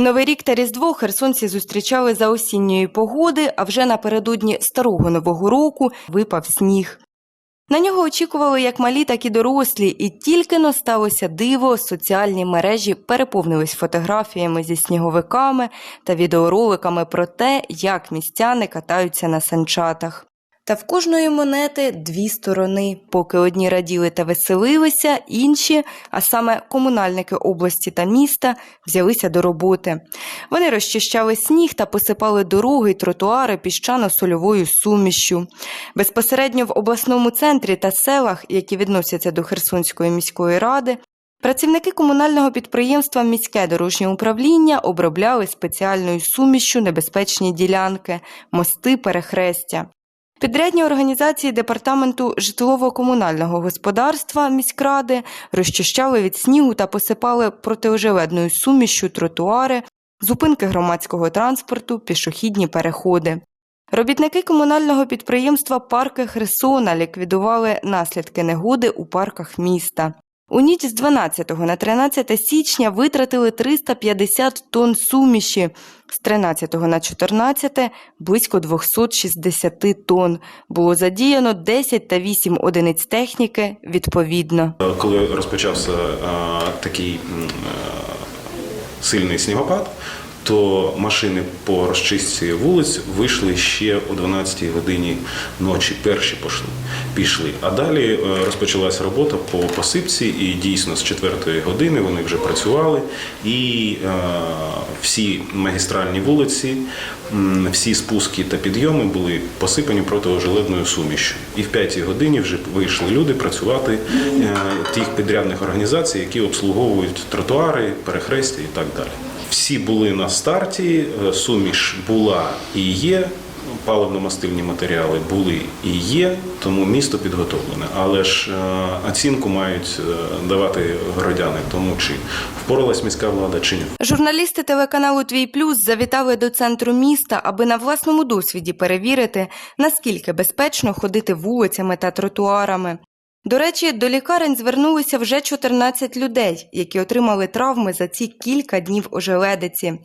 Новий рік та Різдво херсонці зустрічали за осінньої погоди, а вже напередодні старого нового року випав сніг. На нього очікували як малі, так і дорослі, і тільки но сталося диво, соціальні мережі переповнились фотографіями зі сніговиками та відеороликами про те, як містяни катаються на санчатах. Та в кожної монети дві сторони. Поки одні раділи та веселилися, інші, а саме комунальники області та міста, взялися до роботи. Вони розчищали сніг та посипали дороги й тротуари піщано-сольовою сумішшю. Безпосередньо в обласному центрі та селах, які відносяться до Херсонської міської ради, працівники комунального підприємства Міське дорожнє управління обробляли спеціальною сумішшю небезпечні ділянки, мости, перехрестя. Підрядні організації департаменту житлово-комунального господарства міськради розчищали від снігу та посипали протиожеледною сумішю тротуари, зупинки громадського транспорту, пішохідні переходи. Робітники комунального підприємства Парки Херсона ліквідували наслідки негоди у парках міста. У ніч з 12 на 13 січня витратили 350 тонн суміші, з 13 на 14 – близько 260 тонн. Було задіяно 10 та 8 одиниць техніки відповідно. Коли розпочався а, такий м, е, сильний снігопад, то машини по розчистці вулиць вийшли ще о 12 годині ночі. Перші пішли. А далі е, розпочалася робота по посипці, і дійсно з 4 години вони вже працювали. І е, всі магістральні вулиці, всі спуски та підйоми були посипані протиожеледною сумішю. І в 5 годині вже вийшли люди працювати е, тих підрядних організацій, які обслуговують тротуари, перехрестя і так далі. Всі були на старті, е, суміш була і є. Паливно-мастильні матеріали були і є, тому місто підготовлене. Але ж е, оцінку мають е, давати городяни тому, чи впоралась міська влада чи ні. Журналісти телеканалу Твій Плюс завітали до центру міста, аби на власному досвіді перевірити, наскільки безпечно ходити вулицями та тротуарами. До речі, до лікарень звернулися вже 14 людей, які отримали травми за ці кілька днів ожеледиці.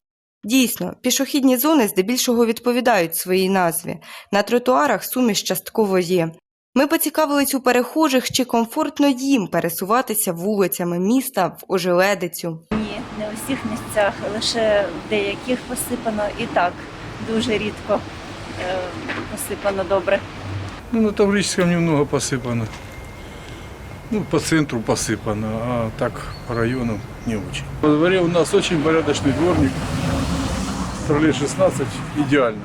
Дійсно, пішохідні зони здебільшого відповідають своїй назві. На тротуарах суміш частково є. Ми поцікавились у перехожих, чи комфортно їм пересуватися вулицями міста в ожеледицю. Ні, не у всіх місцях, лише в деяких посипано і так дуже рідко е, посипано добре. Ну, на Таврическом немного посыпано. Ну, по центру посыпано, а так по районам не очень. Во дворе у нас очень порядочный дворник. Троллей 16 идеально.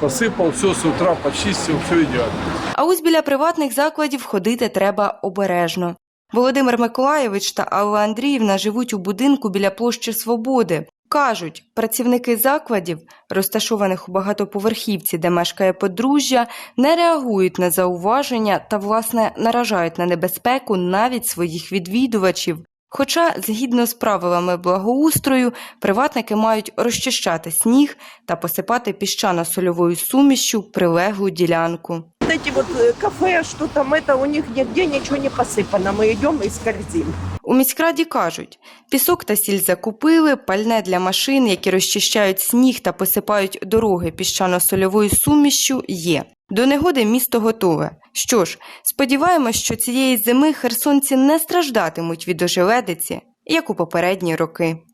Посыпал все с утра, почистил, все идеально. А ось біля приватних закладів ходити треба обережно. Володимир Миколаєвич та Алла Андріївна живуть у будинку біля площі Свободи. Кажуть, працівники закладів, розташованих у багатоповерхівці, де мешкає подружжя, не реагують на зауваження та, власне, наражають на небезпеку навіть своїх відвідувачів. Хоча, згідно з правилами благоустрою, приватники мають розчищати сніг та посипати піщано-сольовою сумішшю прилеглу ділянку Вот эти вот э, кафе, что там это, у них нигде ничего не посыпано. Мы идем и скользим. У міськраді кажуть, пісок та сіль закупили, пальне для машин, які розчищають сніг та посипають дороги піщано-сольовою сумішшю, є. До негоди місто готове. Що ж, сподіваємось, що цієї зими херсонці не страждатимуть від ожеледиці, як у попередні роки.